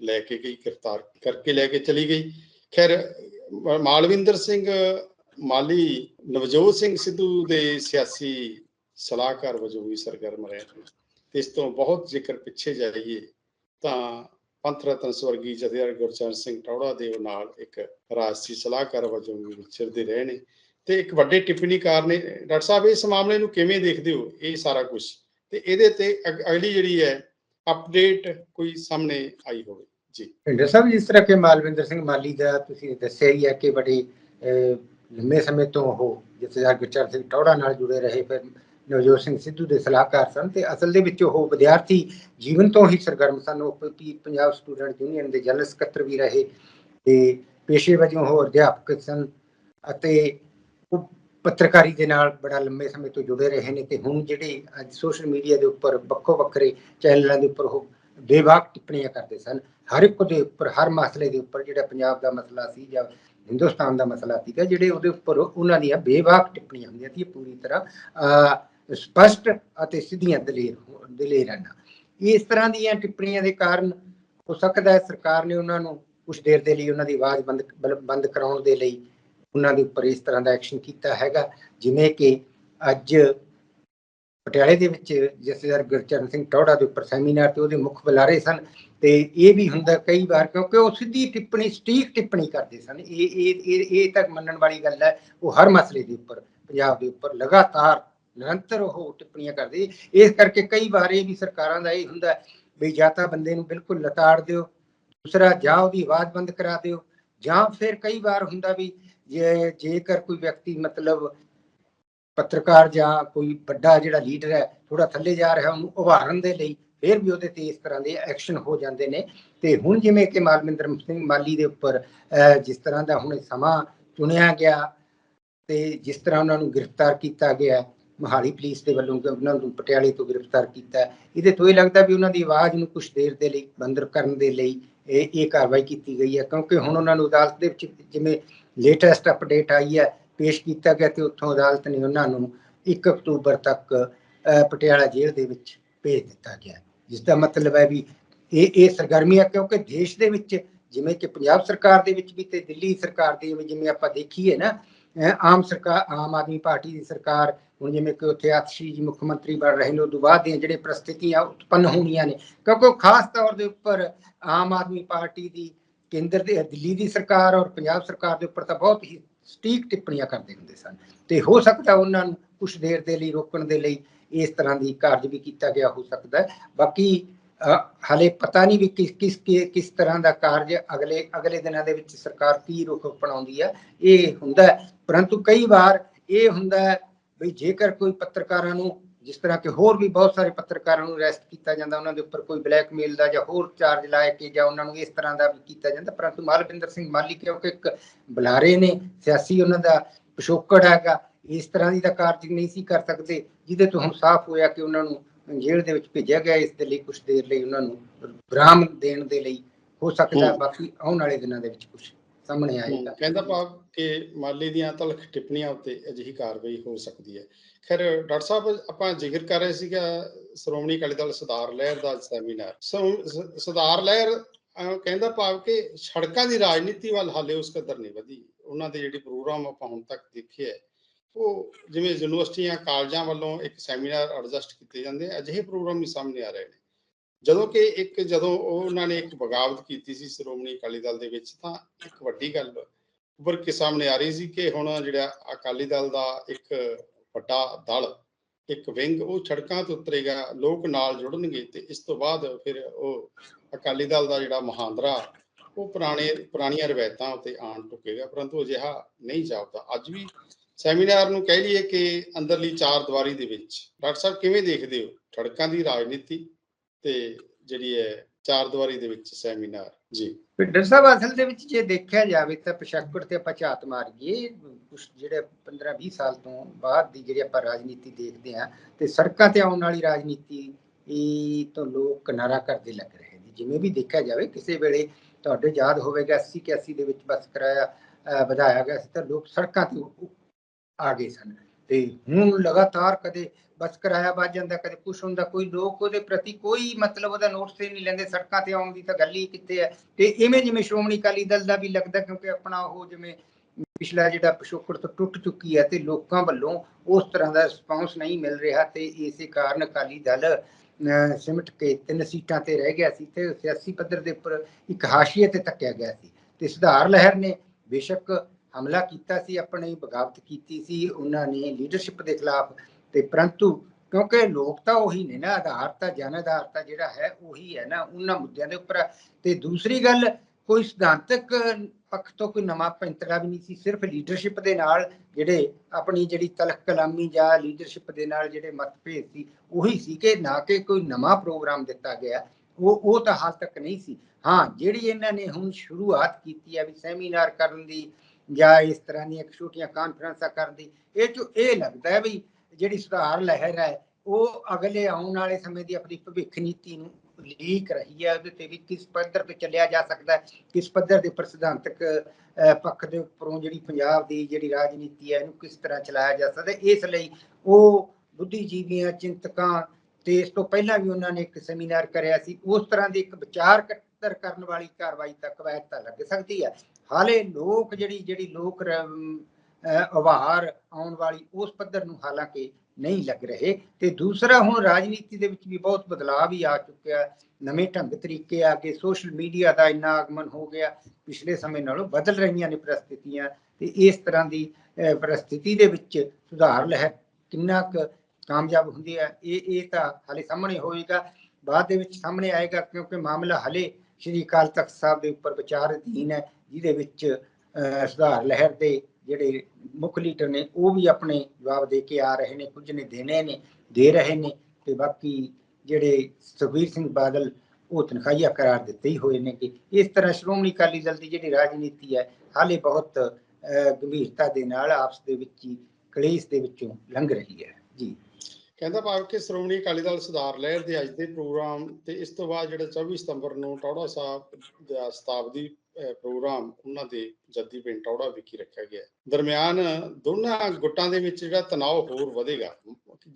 ਲੈ ਕੇ ਗਈ, ਗ੍ਰਿਫਤਾਰ ਕਰਕੇ ਲੈ ਕੇ ਚਲੀ ਗਈ। ਖੈਰ ਮਾਲਵਿੰਦਰ ਸਿੰਘ ਮਾਲੀ ਨਵਜੋਤ ਸਿੰਘ ਸਿੱਧੂ ਦੇ ਸਿਆਸੀ ਸਲਾਹਕਾਰ ਵਜੋਂ ਵੀ ਸਰਗਰਮ ਰਹੇ ਤੇ ਇਸ ਤੋਂ ਬਹੁਤ ਜ਼ਿਕਰ ਪਿੱਛੇ ਜਾਈਏ ਤਾਂ ਪੰਥ ਰਤਨ ਸਵਰਗੀ ਜਥੇਦਾਰ ਗੁਰਚਰਨ ਸਿੰਘ ਟੌੜਾ ਦੇ ਨਾਲ ਇੱਕ ਰਾਜਸੀ ਸਲਾਹਕਾਰ ਵਜੋਂ ਵਿਚਰਦੇ ਰਹੇ ਨੇ। ਤੇ ਇੱਕ ਵੱਡੇ ਟਿੱਪਣੀਕਾਰ ਨੇ ਡਾਕਟਰ ਸਾਹਿਬ ਇਸ ਮਾਮਲੇ ਨੂੰ ਕਿਵੇਂ ਦੇਖਦੇ ਹੋ? ਇਹ ਸਾਰਾ ਕੁਝ ਤੇ ਇਹਦੇ ਤੇ ਅਗਲੀ ਜਿਹੜੀ ਹੈ ਅਪਡੇਟ ਕੋਈ ਸਾਹਮਣੇ ਆਈ ਹੋਵੇ। ਜੀ। ਭਿੰਡਰ ਸਾਹਿਬ ਜਿਸ ਤਰ੍ਹਾਂ ਕਿ ਮਾਲਵਿੰਦਰ ਸਿੰਘ ਮਾਲੀ ਦਾ ਤੁਸੀਂ ਦੱਸਿਆ ਹੀ ਹੈ ਕਿ ਬੜੀ ਅਹ, ਲੰਮੇ ਸਮੇਂ ਤੋਂ ਉਹ ਜਥੇਦਾਰ ਗੁਰਚਰਨ ਸਿੰਘ ਟੌੜਾ ਨਾਲ ਜੁੜੇ ਰਹੇ ਫਿਰ ਨਵਜੋਤ ਸਿੰਘ ਸਿੱਧੂ ਦੇ ਸਲਾਹਕਾਰ ਸਨ ਤੇ ਅਸਲ ਦੇ ਵਿੱਚ ਉਹ ਵਿਦਿਆਰਥੀ ਜੀਵਨ ਤੋਂ ਹੀ ਸਰਗਰਮ ਸਨ। ਉਹ ਪੰਜਾਬ ਸਟੂਡੈਂਟ ਯੂਨੀਅਨ ਦੇ ਜਨਰਲ ਸਕੱਤਰ ਵੀ ਰਹੇ ਤੇ ਪੇਸ਼ੇ ਵਜੋਂ ਉਹ ਅਧਿਆਪਕ ਸਨ ਅਤੇ ਉਹ ਪੱਤਰਕਾਰੀ ਦੇ ਨਾਲ ਬੜਾ ਲੰਮੇ ਸਮੇਂ ਤੋਂ ਜੁੜੇ ਰਹੇ ਨੇ ਤੇ ਹੁਣ ਜਿਹੜੇ ਅੱਜ ਸੋਸ਼ਲ ਮੀਡੀਆ ਦੇ ਉੱਪਰ ਵੱਖੋ ਵੱਖਰੇ ਚੈਨਲਾਂ ਦੇ ਉੱਪਰ ਉਹ ਬੇਵਾਕ ਟਿੱਪਣੀਆਂ ਕਰਦੇ ਸਨ। ਹਰ ਇੱਕ ਦੇ ਉੱਪਰ ਹਰ ਮਸਲੇ ਦੇ ਉੱਪਰ ਜਿਹੜਾ ਪੰਜਾਬ ਦਾ ਮਸਲਾ ਸੀ ਜਾਂ ਹਿੰਦੁਸਤਾਨ ਦਾ ਮਸਲਾ ਸੀਗਾ ਜਿਹੜੇ ਉਹਦੇ ਉੱਪਰ ਉਹਨਾਂ ਦੀਆਂ ਬੇਵਾਕ ਟਿੱਪਣੀਆਂ ਹੁੰਦੀਆਂ ਸੀ ਪੂਰੀ ਤਰ੍ਹਾਂ ਅਹ, ਸਪਸ਼ਟ ਅਤੇ ਸਿੱਧੀਆਂ ਦਲੇਰ ਹੋ- ਦਲੇਰਾਨਾ ਇਸ ਤਰ੍ਹਾਂ ਦੀਆਂ ਟਿੱਪਣੀਆਂ ਦੇ ਕਾਰਨ ਹੋ ਸਕਦਾ ਹੈ ਸਰਕਾਰ ਨੇ ਉਹਨਾਂ ਨੂੰ ਕੁਝ ਦੇਰ ਦੇ ਲਈ ਉਹਨਾਂ ਦੀ ਆਵਾਜ਼ ਬੰਦ ਬੰਦ ਕਰਾਉਣ ਦੇ ਲਈ ਉਹਨਾਂ ਦੇ ਉੱਪਰ ਇਸ ਤਰ੍ਹਾਂ ਦਾ ਐਕਸ਼ਨ ਕੀਤਾ ਹੈਗਾ। ਜਿਵੇਂ ਕਿ ਅੱਜ ਪਟਿਆਲੇ ਦੇ ਵਿੱਚ ਜਥੇਦਾਰ ਗੁਰਚਰਨ ਸਿੰਘ ਟੌੜਾ ਦੇ ਉੱਪਰ ਸੈਮੀਨਾਰ ਤੇ ਉਹਦੇ ਮੁੱਖ ਬੁਲਾਰੇ ਸਨ ਤੇ ਇਹ ਵੀ ਹੁੰਦਾ ਕਈ ਵਾਰ ਕਿਉਂਕਿ ਉਹ ਸਿੱਧੀ ਟਿੱਪਣੀ, ਸਟੀਕ ਟਿੱਪਣੀ ਕਰਦੇ ਸਨ। ਇਹ ਇਹ ਇਹ ਇਹ ਤਾਂ ਮੰਨਣ ਵਾਲੀ ਗੱਲ ਹੈ, ਉਹ ਹਰ ਮਸਲੇ ਦੇ ਉੱਪਰ, ਪੰਜਾਬ ਦੇ ਉੱਪਰ ਲਗਾਤਾਰ ਨਿਰੰਤਰ ਉਹ ਟਿੱਪਣੀਆਂ ਕਰਦੇ ਇਸ ਕਰਕੇ ਕਈ ਵਾਰ ਇਹ ਵੀ ਸਰਕਾਰਾਂ ਦਾ ਇਹ ਹੁੰਦਾ ਵੀ ਜਾਂ ਤਾਂ ਬੰਦੇ ਨੂੰ ਬਿਲਕੁਲ ਲਤਾੜ ਦਿਓ ਦੂਸਰਾ ਜਾਂ ਉਹਦੀ ਆਵਾਜ਼ ਬੰਦ ਕਰਾ ਦਿਓ ਜਾਂ ਫਿਰ ਕਈ ਵਾਰ ਹੁੰਦਾ ਵੀ ਜੇ ਜੇਕਰ ਕੋਈ ਵਿਅਕਤੀ ਮਤਲਬ ਪੱਤਰਕਾਰ ਜਾਂ ਕੋਈ ਵੱਡਾ ਜਿਹੜਾ ਲੀਡਰ ਹੈ ਥੋੜਾ ਥੱਲੇ ਜਾ ਰਿਹਾ ਉਹਨੂੰ ਉਭਾਰਨ ਦੇ ਲਈ ਫਿਰ ਵੀ ਉਹਦੇ ਤੇ ਇਸ ਤਰ੍ਹਾਂ ਦੇ ਐਕਸ਼ਨ ਹੋ ਜਾਂਦੇ ਨੇ। ਤੇ ਹੁਣ ਜਿਵੇਂ ਕਿ ਮਾਲਵਿੰਦਰ ਸਿੰਘ ਮਾਲੀ ਦੇ ਉੱਪਰ ਅਹ, ਜਿਸ ਤਰ੍ਹਾਂ ਦਾ ਹੁਣ ਸਮਾਂ ਚੁਣਿਆ ਗਿਆ ਤੇ ਜਿਸ ਤਰ੍ਹਾਂ ਉਹਨਾਂ ਨੂੰ ਗ੍ਰਿਫਤਾਰ ਕੀਤਾ ਗਿਆ ਮੋਹਾਲੀ ਪੁਲਿਸ ਦੇ ਵੱਲੋਂ ਉਹਨਾਂ ਨੂੰ ਪਟਿਆਲੇ ਤੋਂ ਗ੍ਰਿਫਤਾਰ ਕੀਤਾ। ਇਹਦੇ ਤੋਂ ਇਹ ਲੱਗਦਾ ਵੀ ਉਹਨਾਂ ਦੀ ਆਵਾਜ਼ ਨੂੰ ਕੁਝ ਦੇਰ ਦੇ ਲਈ ਬੰਦਰ ਕਰਨ ਦੇ ਲਈ ਇਹ ਇਹ ਕਾਰਵਾਈ ਕੀਤੀ ਗਈ ਹੈ। ਕਿਉਂਕਿ ਹੁਣ ਉਹਨਾਂ ਨੂੰ ਅਦਾਲਤ ਦੇ ਵਿੱਚ ਜਿਵੇਂ ਲੇਟੈਸਟ ਅਪਡੇਟ ਆਈ ਹੈ, ਪੇਸ਼ ਕੀਤਾ ਗਿਆ ਤੇ ਉੱਥੋਂ ਅਦਾਲਤ ਨੇ ਉਹਨਾਂ ਨੂੰ 1 ਅਕਤੂਬਰ ਤੱਕ ਪਟਿਆਲਾ ਜੇਲ੍ਹ ਦੇ ਵਿੱਚ ਭੇਜ ਦਿੱਤਾ ਗਿਆ ਜਿਸ ਦਾ ਮਤਲਬ ਹੈ ਵੀ ਇਹ ਇਹ ਸਰਗਰਮੀ ਹੈ ਕਿਉਂਕਿ ਦੇਸ਼ ਦੇ ਵਿੱਚ ਜਿਵੇਂ ਕਿ ਪੰਜਾਬ ਸਰਕਾਰ ਦੇ ਵਿੱਚ ਵੀ ਤੇ ਦਿੱਲੀ ਸਰਕਾਰ ਦੇ ਵਿੱਚ ਜਿਵੇਂ ਆਪਾਂ ਦੇਖੀਏ ਨਾ ਆਮ ਸਰਕਾਰ ਆਮ ਆਦਮੀ ਪਾਰਟੀ ਦੀ ਸਰਕਾਰ ਹੁਣ ਜਿਵੇਂ ਕਿ ਉੱਥੇ ਆਤਸ਼ੀ ਜੀ ਮੁੱਖ ਮੰਤਰੀ ਬਣ ਰਹੇ ਨੇ ਉਦੋਂ ਬਾਅਦ ਦੀਆਂ ਜਿਹੜੇ ਪ੍ਰਸਥਿਤੀਆਂ ਉਤਪੰਨ ਹੋਣੀਆਂ ਨੇ ਕਿਉਂਕਿ ਖਾਸ ਤੌਰ ਦੇ ਉੱਪਰ ਆਮ ਆਦਮੀ ਪਾਰਟੀ ਦੀ ਕੇਂਦਰ ਦੇ ਦਿੱਲੀ ਦੀ ਸਰਕਾਰ ਔਰ ਪੰਜਾਬ ਸਰਕਾਰ ਦੇ ਉੱਪਰ ਤਾਂ ਬਹੁਤ ਹੀ ਸਟੀਕ ਟਿੱਪਣੀਆਂ ਕਰਦੇ ਹੁੰਦੇ ਸਨ। ਤੇ ਹੋ ਸਕਦਾ ਉਹਨਾਂ ਨੂੰ ਕੁਝ ਦੇਰ ਦੇ ਲਈ ਰੋਕਣ ਦੇ ਲਈ ਇਸ ਤਰ੍ਹਾਂ ਦੀ ਕਾਰਜ ਵੀ ਕੀਤਾ ਗਿਆ ਹੋ ਸਕਦਾ ਹੈ। ਬਾਕੀ ਅ, ਹਾਲੇ ਪਤਾ ਨਹੀਂ ਵੀ ਕਿਸ ਕਿਸ ਕਿਸ ਤਰ੍ਹਾਂ ਦਾ ਕਾਰਜ ਅਗਲੇ ਅਗਲੇ ਦਿਨਾਂ ਦੇ ਵਿੱਚ ਸਰਕਾਰ ਕੀ ਰੁਖ ਅਪਣਾਉਂਦੀ ਹੈ ਇਹ ਹੁੰਦਾ ਪਰੰਤੂ ਕਈ ਵਾਰ ਇਹ ਹੁੰਦਾ ਵੀ ਜੇਕਰ ਕੋਈ ਪੱਤਰਕਾਰਾਂ ਨੂੰ ਜਿਸ ਤਰ੍ਹਾਂ ਕਿ ਹੋਰ ਵੀ ਬਹੁਤ ਸਾਰੇ ਪੱਤਰਕਾਰਾਂ ਨੂੰ ਅਰੈਸਟ ਕੀਤਾ ਜਾਂਦਾ ਉਹਨਾਂ ਦੇ ਉੱਪਰ ਕੋਈ ਬਲੈਕਮੇਲ ਦਾ ਜਾਂ ਹੋਰ ਚਾਰਜ ਲਾਇਆ ਕੇ ਜਾਂ ਉਹਨਾਂ ਨੂੰ ਇਸ ਤਰ੍ਹਾਂ ਦਾ ਵੀ ਕੀਤਾ ਜਾਂਦਾ ਪਰੰਤੂ ਮਾਲਵਿੰਦਰ ਸਿੰਘ ਮਾਲੀ ਕਿਉਂਕਿ ਇੱਕ ਬੁਲਾਰੇ ਨੇ ਸਿਆਸੀ ਉਹਨਾਂ ਦਾ ਪਿਛੋਕੜ ਹੈਗਾ ਇਸ ਤਰ੍ਹਾਂ ਦੀ ਤਾਂ ਕਾਰਜ ਨਹੀਂ ਸੀ ਕਰ ਸਕਦੇ ਜਿਹਦੇ ਤੋਂ ਹੁਣ ਸਾਫ਼ ਹੋਇਆ ਕਿ ਉਹਨਾਂ ਨੂੰ ਜੇਲ੍ਹ ਦੇ ਵਿੱਚ ਭੇਜਿਆ ਗਿਆ ਇਸ ਦੇ ਲਈ ਕੁਝ ਦੇਰ ਲਈ ਉਹਨਾਂ ਨੂੰ ਵਿਰਾਮ ਦੇਣ ਦੇ ਲਈ ਹੋ ਸਕਦਾ। ਬਾਕੀ ਆਉਣ ਵਾਲੇ ਦਿਨਾਂ ਦੇ ਵਿੱਚ ਕੁਝ ਸਾਹਮਣੇ ਆਏਗਾ ਕਹਿੰਦਾ ਭਾਵ ਕਿ ਮਾਲੀ ਦੀਆਂ ਤਲਖ ਟਿੱਪਣੀਆਂ ਉੱਤੇ ਅਜਿਹੀ ਕਾਰਵਾਈ ਹੋ ਸਕਦੀ ਹੈ। ਖੈਰ ਡਾਕਟਰ ਸਾਹਿਬ ਆਪਾਂ ਜ਼ਿਕਰ ਕਰ ਰਹੇ ਸੀਗਾ ਸ਼੍ਰੋਮਣੀ ਅਕਾਲੀ ਦਲ ਸੁਧਾਰ ਲਹਿਰ ਦਾ ਸੈਮੀਨਾਰ। ਸੋ- ਸ- ਸੁਧਾਰ ਲਹਿਰ ਕਹਿੰਦਾ ਭਾਵ ਕਿ ਸੜਕਾਂ ਦੀ ਰਾਜਨੀਤੀ ਵੱਲ ਹਾਲੇ ਉਸ ਕਦਰ ਨਹੀਂ ਵਧੀ। ਉਹਨਾਂ ਦੇ ਜਿਹੜੇ ਪ੍ਰੋਗਰਾਮ ਆਪਾਂ ਹੁਣ ਤੱਕ ਦੇਖੇ ਹੈ ਉਹ ਜਿਵੇਂ ਯੂਨੀਵਰਸਿਟੀਆਂ ਕਾਲਜਾਂ ਵੱਲੋਂ ਇੱਕ ਸੈਮੀਨਾਰ ਐਡਜਸਟ ਕੀਤੇ ਜਾਂਦੇ ਅਜਿਹੇ ਪ੍ਰੋਗਰਾਮ ਵੀ ਸਾਹਮਣੇ ਆ ਰਹੇ ਨੇ। ਜਦੋਂ ਕਿ ਇੱਕ ਜਦੋਂ ਉਹਨਾਂ ਨੇ ਇੱਕ ਬਗਾਵਤ ਕੀਤੀ ਸੀ ਸ਼੍ਰੋਮਣੀ ਅਕਾਲੀ ਦਲ ਦੇ ਵਿੱਚ, ਤਾਂ ਇੱਕ ਵੱਡੀ ਗੱਲ ਉੱਭਰ ਕੇ ਸਾਹਮਣੇ ਆ ਰਹੀ ਸੀ ਕਿ ਹੁਣ ਜਿਹੜਾ ਅਕਾਲੀ ਦਲ ਦਾ ਇੱਕ ਵੱਡਾ ਦਲ, ਇੱਕ ਵਿੰਗ, ਉਹ ਸੜਕਾਂ ਤੇ ਉਤਰੇਗਾ, ਲੋਕ ਨਾਲ ਜੁੜਨਗੇ ਤੇ ਇਸ ਤੋਂ ਬਾਅਦ ਫਿਰ ਉਹ ਅਕਾਲੀ ਦਲ ਦਾ ਜਿਹੜਾ ਮਹਾਂਦਰਾ, ਉਹ ਪੁਰਾਣੇ, ਪੁਰਾਣੀਆਂ ਰਵਾਇਤਾਂ ਉਤੇ ਆਣ ਟੁਕੇਗਾ, ਪਰੰਤੂ ਅਜਿਹਾ ਨਹੀਂ ਜਾਪਦਾ ਅੱਜ ਵੀ ਸੈਮੀਨਾਰ ਨੂੰ ਕਹਿ ਲਈਏ ਕਿ ਅੰਦਰਲੀ ਚਾਰ ਦੀਵਾਰੀ ਦੇ ਵਿੱਚ, ਡਾਕਟਰ ਸਾਹਿਬ ਕਿਵੇਂ ਦੇਖਦੇ ਹੋ? ਸੜਕਾਂ ਦੀ ਰਾਜਨੀਤੀ ਤੇ ਜਿਹੜੀ ਹੈ ਚਾਰ ਦੀਵਾਰੀ ਦੇ ਵਿੱਚ ਸੈਮੀਨਾਰ, ਜੀ। ਪਿੰਡਰ ਸਾਹਿਬ, ਅਸਲ ਦੇ ਵਿੱਚ ਜੇ ਦੇਖਿਆ ਜਾਵੇ ਤਾਂ ਪਛਾਕੜ ਤੇ ਆਪਾਂ ਝਾਤ ਮਾਰੀਏ ਕੁਛ ਜਿਹੜੇ 15 20 ਸਾਲ ਤੋਂ ਬਾਅਦ ਦੀ ਜਿਹੜੀ ਆਪਾਂ ਰਾਜਨੀਤੀ ਦੇਖਦੇ ਆ ਤੇ ਸੜਕਾਂ ਤੇ ਆਉਣ ਵਾਲੀ ਰਾਜਨੀਤੀ, ਇਹ ਤੋਂ ਲੋਕ ਕਿਨਾਰਾ ਕਰਦੇ ਲੱਗ ਰਹੇ ਨੇ। ਜਿਵੇਂ ਵੀ ਦੇਖਿਆ ਜਾਵੇ, ਕਿਸੇ ਵੇਲੇ ਤੁਹਾਡੇ ਯਾਦ ਹੋਵੇਗਾ 80 81 ਦੇ ਵਿੱਚ ਬਸ ਕਿਰਾਇਆ ਵਧਾਇਆ ਗਿਆ ਸੀ ਤਾਂ ਲੋਕ ਸੜਕਾਂ ਤੇ ਆ ਗਏ ਸਨ। ਤੇ ਹੁਣ ਲਗਾਤਾਰ ਕਦੇ ਬਸ ਕਿਰਾਇਆ ਵੱਧ ਜਾਂਦਾ ਕਦੇ ਕੁਛ ਹੁੰਦਾ ਕੋਈ ਲੋਕ ਉਹਦੇ ਪ੍ਰਤੀ ਕੋਈ ਮਤਲਬ ਉਹਦਾ ਨੋਟਿਸ ਹੀ ਨਹੀਂ ਲੈਂਦੇ ਸੜਕਾਂ ਤੇ ਆਉਣ ਦੀ ਤਾਂ ਗੱਲ ਹੀ ਕਿੱਥੇ ਹੈ। ਤੇ ਇਵੇਂ ਜਿਵੇਂ ਸ਼੍ਰੋਮਣੀ ਅਕਾਲੀ ਦਲ ਦਾ ਵੀ ਲੱਗਦਾ ਕਿਉਂਕਿ ਆਪਣਾ ਉਹ ਜਿਵੇਂ ਪਿਛਲਾ ਜਿਹੜਾ ਪਿਛੋਕੜ ਤੋਂ ਟੁੱਟ ਚੁੱਕੀ ਹੈ ਤੇ ਲੋਕਾਂ ਵੱਲੋਂ ਉਸ ਤਰ੍ਹਾਂ ਦਾ ਰਿਸਪਾਂਸ ਨਹੀਂ ਮਿਲ ਰਿਹਾ ਤੇ ਇਸੇ ਕਾਰਨ ਅਕਾਲੀ ਦਲ ਅਹ, ਸਿਮਟ ਕੇ ਤਿੰਨ ਸੀਟਾਂ ਤੇ ਰਹਿ ਗਿਆ ਸੀ ਤੇ ਸਿਆਸੀ ਪੱਧਰ ਦੇ ਉੱਪਰ ਇੱਕ ਹਾਸ਼ੀਏ ਤੇ ਤੱਕਿਆ ਗਿਆ ਸੀ। ਤੇ ਸੁਧਾਰ ਲਹਿਰ ਨੇ ਬੇਸ਼ੱਕ ਹਮਲਾ ਕੀਤਾ ਸੀ, ਆਪਣੀ ਬਗਾਵਤ ਕੀਤੀ ਸੀ, ਉਹਨਾਂ ਨੇ ਲੀਡਰਸ਼ਿਪ ਦੇ ਖਿਲਾਫ ਤੇ ਪਰੰਤੂ ਕਿਉਂਕਿ ਲੋਕ ਤਾਂ ਉਹੀ ਨੇ ਨਾ, ਆਧਾਰ ਤਾਂ, ਜਨ ਆਧਾਰ ਤਾਂ ਜਿਹੜਾ ਹੈ ਉਹੀ ਹੈ ਨਾ, ਉਹਨਾਂ ਮੁੱਦਿਆਂ ਦੇ ਉੱਪਰ ਤੇ ਦੂਸਰੀ ਗੱਲ, ਕੋਈ ਸਿਧਾਂਤਕ ਪੱਖ ਤੋਂ ਕੋਈ ਨਵਾਂ ਪੈਂਤੜਾ ਵੀ ਨਹੀਂ ਸੀ, ਸਿਰਫ ਲੀਡਰਸ਼ਿਪ ਦੇ ਨਾਲ ਜਿਹੜੇ ਆਪਣੀ ਜਿਹੜੀ ਤਲਖ ਕਲਾਮੀ ਜਾਂ ਲੀਡਰਸ਼ਿਪ ਦੇ ਨਾਲ ਜਿਹੜੇ ਮਤਭੇਦ ਸੀ, ਉਹੀ ਸੀ ਕਿ ਨਾ ਕਿ ਕੋਈ ਨਵਾਂ ਪ੍ਰੋਗਰਾਮ ਦਿੱਤਾ ਗਿਆ, ਉਹ ਉਹ ਤਾਂ ਹਾਲ ਤੱਕ ਨਹੀਂ ਸੀ। ਹਾਂ, ਜਿਹੜੀ ਇਹਨਾਂ ਨੇ ਹੁਣ ਸ਼ੁਰੂਆਤ ਕੀਤੀ ਹੈ ਵੀ ਸੈਮੀਨਾਰ ਕਰਨ ਦੀ ਜਾਂ ਇਸ ਤਰ੍ਹਾਂ ਦੀਆਂ ਛੋਟੀਆਂ ਕਾਨਫਰੰਸਾਂ ਕਰਨ ਦੀ, ਇਹ ਚ, ਇਹ ਲੱਗਦਾ ਹੈ ਵੀ ਜਿਹੜੀ ਸੁਧਾਰ ਲਹਿਰ ਹੈ, ਉਹ ਅਗਲੇ ਆਉਣ ਵਾਲੇ ਸਮੇਂ ਦੀ ਆਪਣੀ ਭਵਿੱਖ ਨੀਤੀ ਨੂੰ ਲੀਕ ਰਹੀ ਹੈ, ਉਹਦੇ ਤੇ ਵੀ ਕਿਸ ਪੱਧਰ ਤੇ ਚੱਲਿਆ ਜਾ ਸਕਦਾ ਕਿਸ ਪੱਧਰ ਦੇ ਉੱਪਰ ਸਿਧਾਂਤਕ ਪੱਖ ਦੇ ਉੱਪਰੋਂ ਜਿਹੜੀ ਪੰਜਾਬ ਦੀ ਜਿਹੜੀ ਰਾਜਨੀਤੀ ਹੈ, ਇਹਨੂੰ ਕਿਸ ਤਰ੍ਹਾਂ ਚਲਾਇਆ ਜਾ ਸਕਦਾ ਇਸ ਲਈ ਉਹ ਬੁੱਧੀਜੀਵੀਆਂ, ਚਿੰਤਕਾਂ ਤੇ ਇਸ ਤੋਂ ਪਹਿਲਾਂ ਵੀ ਉਹਨਾਂ ਨੇ ਇੱਕ ਸੈਮੀਨਾਰ ਕਰਿਆ ਸੀ, ਉਸ ਤਰ੍ਹਾਂ ਦੀ ਇੱਕ ਵਿਚਾਰ ਇਕੱਤਰ ਕਰਨ ਵਾਲੀ ਕਾਰਵਾਈ ਤੱਕ ਵੈਦ ਲੱਗ ਸਕਦੀ ਹੈ। ਹਾਲੇ ਲੋਕ ਜਿਹੜੀ ਜਿਹੜੀ ਲੋਕ ਰ- ਆਉਣ ਵਾਲੀ ਉਸ ਪੱਧਰ ਨੂੰ ਹਾਲਾਂਕਿ ਨਹੀਂ ਲੱਗ ਰਹੇ ਤੇ ਦੂਸਰਾ ਹੁਣ ਰਾਜਨੀਤੀ ਦੇ ਵਿੱਚ ਵੀ ਬਹੁਤ ਬਦਲਾਅ ਵੀ ਆ ਚੁੱਕਿਆ ਨਵੇਂ ਢੰਗ ਤਰੀਕੇ ਆ ਕੇ ਸੋਸ਼ਲ ਮੀਡੀਆ ਦਾ ਇੰਨਾ ਆਗਮਨ ਹੋ ਗਿਆ ਪਿਛਲੇ ਸਮੇਂ ਨਾਲੋਂ ਬਦਲ ਰਹੀਆਂ ਨੇ ਪ੍ਰਸਥਿਤੀਆਂ ਤੇ ਇਸ ਤਰ੍ਹਾਂ ਦੀ ਅਹ, ਪ੍ਰਸਥਿਤੀ ਦੇ ਵਿੱਚ ਸੁਧਾਰ ਲਹਿਰ ਕਿੰਨਾ ਕੁ ਕਾਮਯਾਬ ਹੁੰਦੀ ਹੈ ਇਹ ਇਹ ਤਾਂ ਹਾਲੇ ਸਾਹਮਣੇ ਹੋਏਗਾ ਬਾਅਦ ਦੇ ਵਿੱਚ ਸਾਹਮਣੇ ਆਏਗਾ ਕਿਉਂਕਿ ਮਾਮਲਾ ਹਲੇ ਸ਼੍ਰੀ ਅਕਾਲ ਤਖਤ ਸਾਹਿਬ ਦੇ ਉੱਪਰ ਵਿਚਾਰ ਅਧੀਨ ਹੈ ਜਿਹਦੇ ਵਿੱਚ ਸੁਧਾਰ ਲਹਿਰ ਦੇ ਜਿਹੜੇ ਮੁੱਖ ਲੀਡਰ ਨੇ, ਉਹ ਵੀ ਆਪਣੇ ਜਵਾਬ ਦੇ ਕੇ ਆ ਰਹੇ ਨੇ, ਕੁਝ ਨੇ ਦੇਣੇ ਨੇ, ਦੇ ਰਹੇ ਨੇ ਤੇ ਬਾਕੀ ਜਿਹੜੇ ਸੁਖਬੀਰ ਸਿੰਘ ਬਾਦਲ, ਉਹ ਤਨਖਾਹੀਆ ਕਰਾਰ ਦਿੱਤੇ ਹੀ ਹੋਏ ਨੇ ਕਿ ਇਸ ਤਰ੍ਹਾਂ ਸ਼੍ਰੋਮਣੀ ਅਕਾਲੀ ਦਲ ਦੀ ਜਿਹੜੀ ਰਾਜਨੀਤੀ ਹੈ, ਹਾਲੇ ਬਹੁਤ ਗੰਭੀਰਤਾ ਦੇ ਨਾਲ ਆਪਸ ਦੇ ਵਿੱਚ ਹੀ, ਕਲੇਸ਼ ਦੇ ਵਿੱਚੋਂ ਲੰਘ ਰਹੀ ਹੈ। ਜੀ। ਕਹਿੰਦਾ ਭਾਵ ਕਿ ਸ਼੍ਰੋਮਣੀ ਅਕਾਲੀ ਦਲ ਸੁਧਾਰ ਲਹਿਰ ਦੇ ਅੱਜ ਦੇ ਪ੍ਰੋਗਰਾਮ ਤੇ ਇਸ ਤੋਂ ਬਾਅਦ ਜਿਹੜਾ 24 ਸਤੰਬਰ ਨੂੰ ਟੌੜਾ ਸਾਹਿਬ ਦਾ ਸ਼ਤਾਬਦੀ ਪ੍ਰੋਗਰਾਮ ਉਹਨਾਂ ਦੇ ਜੱਦੀ ਪਿੰਡ ਟੌੜਾ ਵਿਖੇ ਰੱਖਿਆ ਗਿਆ ਦਰਮਿਆਨ ਦੋਨਾਂ ਗੁੱਟਾਂ ਦੇ ਵਿੱਚ ਜਿਹੜਾ ਤਣਾਅ ਹੋਰ ਵਧੇਗਾ,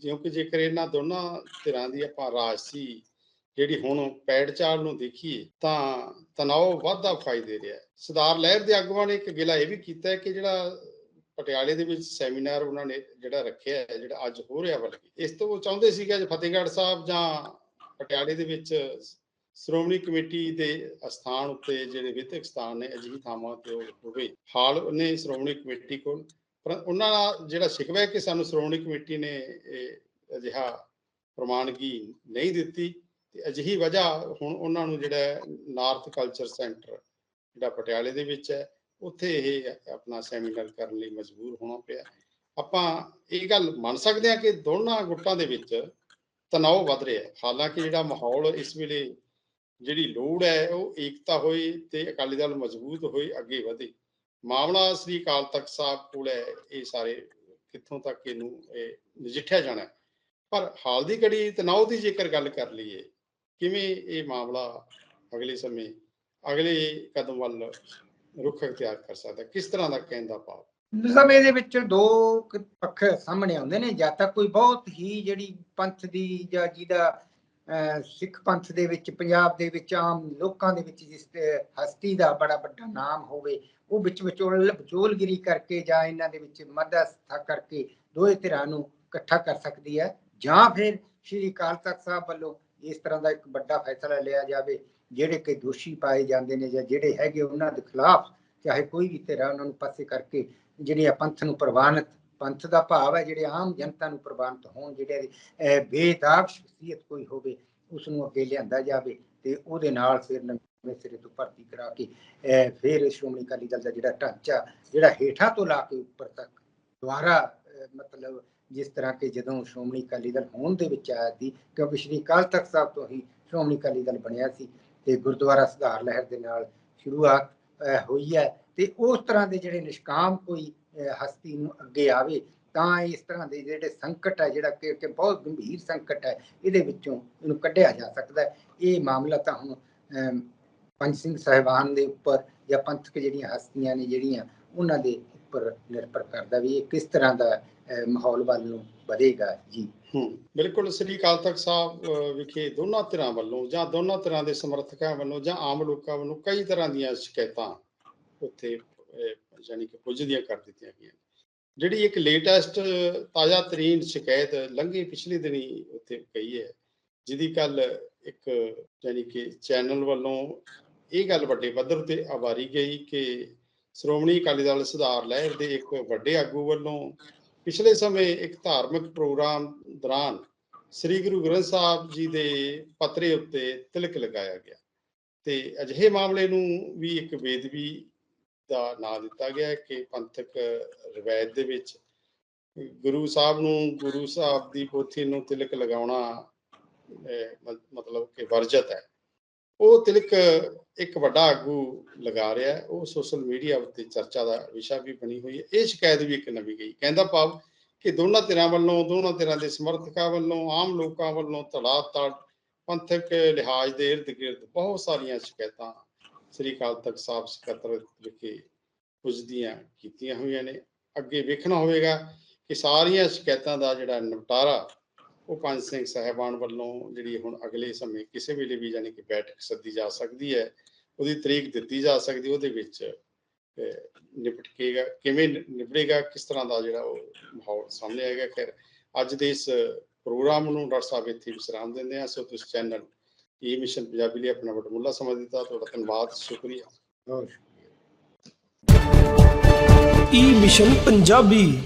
ਕਿਉਂਕਿ ਜੇਕਰ ਇਹਨਾਂ ਦੋਨਾਂ ਧਿਰਾਂ ਦੀ ਆਪਾਂ ਰਾਜਸੀ ਜਿਹੜੀ ਹੁਣ ਪੈੜ ਨੂੰ ਦੇਖੀਏ, ਤਾਂ ਤਣਾਅ ਵਾਧਾ ਵਿਖਾਈ ਰਿਹਾ ਸਰਦਾਰ ਲਹਿਰ ਦੇ ਆਗੂਆਂ ਨੇ ਇੱਕ ਗਿਲਾ ਇਹ ਵੀ ਕੀਤਾ ਕਿ ਜਿਹੜਾ ਪਟਿਆਲੇ ਦੇ ਵਿੱਚ ਸੈਮੀਨਾਰ ਉਹਨਾਂ ਨੇ ਜਿਹੜਾ ਰੱਖਿਆ ਹੈ, ਜਿਹੜਾ ਅੱਜ ਹੋ ਰਿਹਾ ਬਲਕਿ ਇਸ ਤੋਂ ਉਹ ਚਾਹੁੰਦੇ ਸੀਗੇ ਅੱਜ ਫਤਿਹਗੜ੍ਹ ਸਾਹਿਬ ਜਾਂ ਪਟਿਆਲੇ ਦੇ ਵਿੱਚ ਸ਼੍ਰੋਮਣੀ ਕਮੇਟੀ ਦੇ ਅਸਥਾਨ ਉੱਤੇ ਜਿਹੜੇ ਵਿਧਿਅਕ ਸਥਾਨ ਨੇ, ਅਜਿਹੀ ਥਾਵਾਂ ਤੇ ਹੋਵੇ। ਹਾਲ ਨੇ ਸ਼੍ਰੋਮਣੀ ਕਮੇਟੀ ਕੋਲ। ਪਰ ਉਹਨਾਂ ਦਾ ਜਿਹੜਾ ਸ਼ਿਕਵਾ ਹੈ ਕਿ ਸਾਨੂੰ ਸ਼੍ਰੋਮਣੀ ਕਮੇਟੀ ਨੇ ਅਜਿਹਾ ਪ੍ਰਮਾਣਗੀ ਨਹੀਂ ਦਿੱਤੀ ਤੇ ਅਜਿਹੀ ਵਜ੍ਹਾ ਹੁਣ ਉਹਨਾਂ ਨੂੰ ਜਿਹੜਾ ਨਾਰਥ ਕਲਚਰ ਸੈਂਟਰ, ਜਿਹੜਾ ਪਟਿਆਲੇ ਦੇ ਵਿੱਚ ਹੈ, ਉੱਥੇ ਇਹ ਆਪਣਾ ਸੈਮੀਨਾਰ ਕਰਨ ਲਈ ਮਜਬੂਰ ਹੋਣਾ ਪਿਆ। ਆਪਾਂ ਇਹ ਗੱਲ ਮੰਨ ਸਕਦੇ ਹਾਂ ਕਿ ਦੋਨਾਂ ਗੁੱਟਾਂ ਦੇ ਵਿੱਚ ਤਣਾਅ ਵੱਧ ਰਿਹਾ ਹੈ। ਹਾਲਾਂਕਿ ਜਿਹੜਾ ਮਾਹੌਲ ਇਸ ਵੇਲੇ ਜਿਹੜੀ ਲੋੜ ਹੈ, ਉਹ ਏਕਤਾ ਹੋਈ ਤੇ ਅਕਾਲੀ ਦਲ ਮਜ਼ਬੂਤ ਹੋਈ ਅੱਗੇ ਵਧੇ। ਮਾਮਲਾ ਸ੍ਰੀ ਅਕਾਲ ਤਖਤ ਸਾਹਿਬ ਕੋਲ ਹੈ, ਇਹ ਸਾਰੇ ਕਿੱਥੋਂ ਤੱਕ ਇਹਨੂੰ, ਇਹ ਨਜਿੱਠਿਆ ਜਾਣਾ ਪਰ ਹਾਲ ਦੀ ਘੜੀ ਤਣਾਅ ਦੀ ਜੇਕਰ ਗੱਲ ਕਰ ਲਈਏ, ਕਿਵੇਂ ਇਹ ਮਾਮਲਾ ਅਗਲੇ ਸਮੇਂ, ਅਗਲੇ ਕਦਮ ਵੱਲ ਰੁਖ ਅਖਤਿਆਰ ਕਰ ਸਕਦਾ? ਕਿਸ ਤਰ੍ਹਾਂ ਦਾ ਕਹਿੰਦਾ ਭਾਵ? ਸਮੇਂ ਦੇ ਵਿੱਚ ਦੋ ਪੱਖ ਸਾਹਮਣੇ ਆਉਂਦੇ ਨੇ, ਜਾਂ ਤਾਂ ਕੋਈ ਬਹੁਤ ਹੀ ਜਿਹੜੀ ਪੰਥ ਦੀ ਜਾਂ ਜਿਹਦਾ ਸਿੱਖ ਪੰਥ ਦੇ ਵਿੱਚ ਪੰਜਾਬ ਦੇ ਵਿੱਚ ਆਮ ਲੋਕਾਂ ਦੇ ਵਿੱਚ ਜਿਸ ਹਸਤੀ ਦਾ ਬੜਾ ਵੱਡਾ ਨਾਮ ਹੋਵੇ ਉਹ ਵਿੱਚ ਵਿਚੋਲ ਵਿਚੋਲਗਿਰੀ ਕਰਕੇ ਜਾਂ ਇਹਨਾਂ ਦੇ ਵਿੱਚ ਮਦਦਸਥਾ ਕਰਕੇ ਦੋਹੇ ਧਿਰਾਂ ਨੂੰ ਇਕੱਠਾ ਕਰ ਸਕਦੀ ਹੈ। ਜਾਂ ਫਿਰ ਸ਼੍ਰੀ ਅਕਾਲ ਤਖਤ ਸਾਹਿਬ ਵੱਲੋਂ ਇਸ ਤਰ੍ਹਾਂ ਦਾ ਇੱਕ ਵੱਡਾ ਫੈਸਲਾ ਲਿਆ ਜਾਵੇ ਜਿਹੜੇ ਕਿ ਦੋਸ਼ੀ ਪਾਏ ਜਾਂਦੇ ਨੇ ਜਾਂ ਜਿਹੜੇ ਹੈਗੇ ਉਹਨਾਂ ਦੇ ਖਿਲਾਫ ਚਾਹੇ ਕੋਈ ਵੀ ਧਿਰ ਹੈ ਉਹਨਾਂ ਨੂੰ ਪਾਸੇ ਕਰਕੇ ਜਿਹੜੀਆਂ ਪੰਥ ਨੂੰ ਪ੍ਰਵਾਨਿਤ ਪੰਥ ਦਾ ਭਾਵ ਹੈ ਜਿਹੜੇ ਆਮ ਜਨਤਾ ਨੂੰ ਪ੍ਰਵਾਨਿਤ ਹੋਣ ਜਿਹੜੇ ਅਹ, ਬੇਦਾਗ ਸ਼ਖਸੀਅਤ ਕੋਈ ਹੋਵੇ ਉਸ ਨੂੰ ਅੱਗੇ ਲਿਆਂਦਾ ਜਾਵੇ ਤੇ ਉਹਦੇ ਨਾਲ ਫਿਰ ਨਵੇਂ ਸਿਰੇ ਤੋਂ ਭਰਤੀ ਕਰਾ ਕੇ ਫਿਰ ਸ਼੍ਰੋਮਣੀ ਅਕਾਲੀ ਦਲ ਦਾ ਜਿਹੜਾ ਢਾਂਚਾ ਜਿਹੜਾ ਹੇਠਾਂ ਤੋਂ ਲਾ ਕੇ ਉੱਪਰ ਤੱਕ ਦੁਆਰਾ ਮਤਲਬ ਜਿਸ ਤਰ੍ਹਾਂ ਕਿ ਜਦੋਂ ਸ਼੍ਰੋਮਣੀ ਅਕਾਲੀ ਦਲ ਹੋਂਦ ਦੇ ਵਿੱਚ ਆਇਆ ਸੀ ਕਿਉਂਕਿ ਸ਼੍ਰੀ ਅਕਾਲ ਤਖਤ ਸਾਹਿਬ ਤੋਂ ਹੀ ਸ਼੍ਰੋਮਣੀ ਅਕਾਲੀ ਦਲ ਬਣਿਆ ਸੀ ਤੇ ਗੁਰਦੁਆਰਾ ਸੁਧਾਰ ਲਹਿਰ ਦੇ ਨਾਲ ਸ਼ੁਰੂਆਤ ਅਹ, ਹੋਈ ਹੈ ਤੇ ਉਸ ਤਰ੍ਹਾਂ ਦੇ ਜਿਹੜੇ ਨਿਸ਼ਕਾਮ ਕੋਈ ਹਸਤੀ ਨੂੰ ਅੱਗੇ ਆਵੇ ਤਾਂ ਇਸ ਤਰ੍ਹਾਂ ਦੇ ਜਿਹੜੇ ਸੰਕਟ ਹੈ ਜਿਹੜਾ ਕਿ ਕਿ ਬਹੁਤ ਗੰਭੀਰ ਸੰਕਟ ਹੈ ਇਹਦੇ ਵਿੱਚੋਂ ਇਹਨੂੰ ਕੱਢਿਆ ਜਾ ਸਕਦਾ ਹੈ। ਇਹ ਮਾਮਲਾ ਤਾਂ ਹੁਣ ਪੰਜ ਸਿੰਘ ਸਾਹਿਬਾਨ ਦੇ ਉੱਪਰ ਜਾਂ ਪੰਥਕ ਜਿਹੜੀਆਂ ਹਸਤੀਆਂ ਨੇ ਜਿਹੜੀਆਂ ਉਹਨਾਂ ਦੇ ਉੱਪਰ ਨਿਰਭਰ ਕਰਦਾ ਵੀ ਇਹ ਕਿਸ ਤਰ੍ਹਾਂ ਦਾ ਮਾਹੌਲ ਵੱਲ ਨੂੰ ਵਧੇਗਾ ਜੀ। ਹੂੰ ਬਿਲਕੁਲ ਸ੍ਰੀ ਅਕਾਲ ਤਖਤ ਸਾਹਿਬ ਵਿਖੇ ਦੋਨਾਂ ਤਰ੍ਹਾਂ ਵੱਲੋਂ ਜਾਂ ਦੋਨਾਂ ਤਰ੍ਹਾਂ ਦੇ ਸਮਰਥਕਾਂ ਵੱਲੋਂ ਜਾਂ ਆਮ ਲੋਕਾਂ ਵੱਲੋਂ ਕਈ ਤਰ੍ਹਾਂ ਦੀਆਂ ਸ਼ਿਕਾਇਤਾਂ ਉੱਥੇ ਅਹ, ਯਾਨੀ ਕਿ ਪੁੱਜਦੀਆਂ ਕਰ ਦਿੱਤੀਆਂ ਗਈਆਂ ਜਿਹੜੀ ਇੱਕ ਲੇਟੈਸਟ ਤਾਜ਼ਾ ਤਰੀਨ ਸ਼ਿਕਾਇਤ ਲੰਘੇ ਪਿਛਲੇ ਦਿਨੀ ਉੱਥੇ ਗਈ ਹੈ, ਜਿਹਦੀ ਕੱਲ ਇੱਕ ਯਾਨੀ ਕਿ ਚੈਨਲ ਵੱਲੋਂ ਇਹ ਗੱਲ ਵੱਡੇ ਪੱਧਰ ਤੇ ਆਵਾਰੀ ਗਈ ਕਿ ਸ਼੍ਰੋਮਣੀ ਅਕਾਲੀ ਦਲ ਸੁਧਾਰ ਲਹਿਰ ਦੇ ਇੱਕ ਵੱਡੇ ਆਗੂ ਵੱਲੋਂ ਪਿਛਲੇ ਸਮੇਂ ਇੱਕ ਧਾਰਮਿਕ ਪ੍ਰੋਗਰਾਮ ਦੌਰਾਨ ਸ੍ਰੀ ਗੁਰੂ ਗ੍ਰੰਥ ਸਾਹਿਬ ਜੀ ਦੇ ਪਤਰੇ ਉੱਤੇ ਤਿਲਕ ਲਗਾਇਆ ਗਿਆ। ਤੇ ਅਜਿਹੇ ਮਾਮਲੇ ਨੂੰ ਵੀ ਇੱਕ ਬੇਦਬੀ ਦਾ ਨਾਂ ਦਿੱਤਾ ਗਿਆ ਕਿ ਪੰਥਕ ਰਵਾਇਤ ਦੇ ਵਿੱਚ ਗੁਰੂ ਸਾਹਿਬ ਨੂੰ, ਗੁਰੂ ਸਾਹਿਬ ਦੀ ਪੋਥੀ ਨੂੰ ਤਿਲਕ ਲਗਾਉਣਾ ਮਤਲਬ ਕਿ ਵਰਜਤ ਹੈ। ਉਹ ਤਿਲਕ ਇੱਕ ਵੱਡਾ ਆਗੂ ਲਗਾ ਰਿਹਾ ਹੈ। ਉਹ ਸੋਸ਼ਲ ਮੀਡੀਆ ਉੱਤੇ ਚਰਚਾ ਦਾ ਵਿਸ਼ਾ ਵੀ ਬਣੀ ਹੋਈ ਹੈ। ਇਹ ਸ਼ਿਕਾਇਤ ਵੀ ਇੱਕ ਨਵੀਂ ਗਈ। ਕਹਿੰਦਾ ਭਾਵ ਕਿ ਦੋਨਾਂ ਧਿਰਾਂ ਵੱਲੋਂ, ਦੋਨਾਂ ਧਿਰਾਂ ਦੇ ਸਮਰਥਕਾਂ ਵੱਲੋਂ, ਆਮ ਲੋਕਾਂ ਵੱਲੋਂ ਧੜਾ ਧੜ ਪੰਥਕ ਲਿਹਾਜ਼ ਦੇ ਇਰਦ ਗਿਰਦ ਬਹੁਤ ਸਾਰੀਆਂ ਸ਼ਿਕਾਇਤਾਂ ਸ੍ਰੀ ਅਕਾਲ ਤਖਤ ਸਾਹਿਬ ਸਕੱਤਰ ਵਿਖੇ ਪੁੱਜਦੀਆਂ ਕੀਤੀਆਂ ਹੋਈਆਂ ਨੇ। ਅੱਗੇ ਵੇਖਣਾ ਹੋਵੇਗਾ ਕਿ ਸਾਰੀਆਂ ਸ਼ਿਕਾਇਤਾਂ ਦਾ ਜਿਹੜਾ ਨਿਪਟਾਰਾ ਉਹ ਪੰਜ ਸਿੰਘ ਸਾਹਿਬਾਨ ਵੱਲੋਂ ਜਿਹੜੀ ਹੁਣ ਅਗਲੇ ਸਮੇਂ ਕਿਸੇ ਵੇਲੇ ਵੀ ਯਾਨੀ ਕਿ ਬੈਠਕ ਸੱਦੀ ਜਾ ਸਕਦੀ ਹੈ, ਉਹਦੀ ਤਰੀਕ ਦਿੱਤੀ ਜਾ ਸਕਦੀ ਉਹਦੇ ਵਿੱਚ ਨਿਪਟਕੇਗਾ, ਕਿਵੇਂ ਨਿ- ਨਿਬੜੇਗਾ ਕਿਸ ਤਰ੍ਹਾਂ ਦਾ ਜਿਹੜਾ ਉਹ ਮਾਹੌਲ ਸਾਹਮਣੇ ਆਏਗਾ। ਖੈਰ, ਅੱਜ ਦੇ ਇਸ ਪ੍ਰੋਗਰਾਮ ਨੂੰ ਡਾਕਟਰ ਸਾਹਿਬ ਇੱਥੇ ਵਿਸਰਾਮ ਦਿੰਦੇ ਆ ਸੋ ਤੁਸੀਂ ਚੈਨਲ ਈ ਮਿਸ਼ਨ ਪੰਜਾਬੀ ਲਈ ਆਪਣਾ ਵਡਮੁੱਲਾ ਸਮਾਂ ਦਿੱਤਾ? ਤੁਹਾਡਾ ਧੰਨਵਾਦ ਸ਼ੁਕਰੀਆ। ਬਹੁਤ ਈ ਮਿਸ਼ਨ ਪੰਜਾਬੀ।